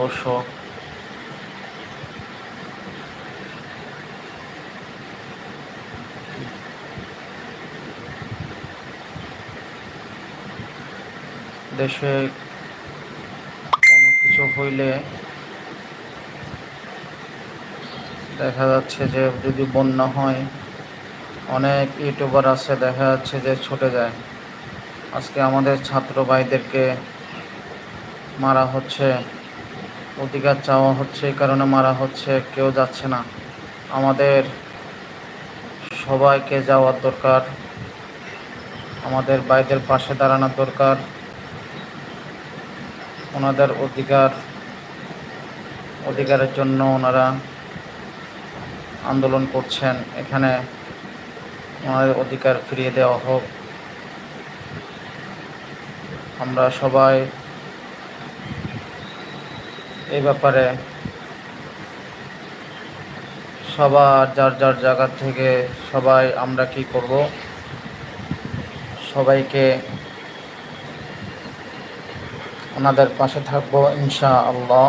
দর্শক দেশে কোনো কিছু হইলে দেখা যাচ্ছে যে যদি বন্যা হয়, অনেক ইউটিউবার আছে, দেখা যাচ্ছে যে ছুটে যায়। আজকে আমাদের ছাত্র ভাইদেরকে মারা হচ্ছে। অধিকার চাওয়া হচ্ছে, এই কারণে মারা হচ্ছে, কেউ যাচ্ছে না। আমাদের সবাইকে যাওয়ার দরকার। আমাদের ভাইদের পাশে দাঁড়ানোর দরকার। ওনাদের অধিকার, অধিকারের জন্য ওনারা আন্দোলন করছেন। এখানে ওনাদের অধিকার ফিরিয়ে দেওয়া হোক। আমরা সবাই এই ব্যাপারে সবার যার যার জায়গা থেকে সবাই আমরা কি করব, সবাইকে ওনাদের পাশে থাকব ইনশা আল্লাহ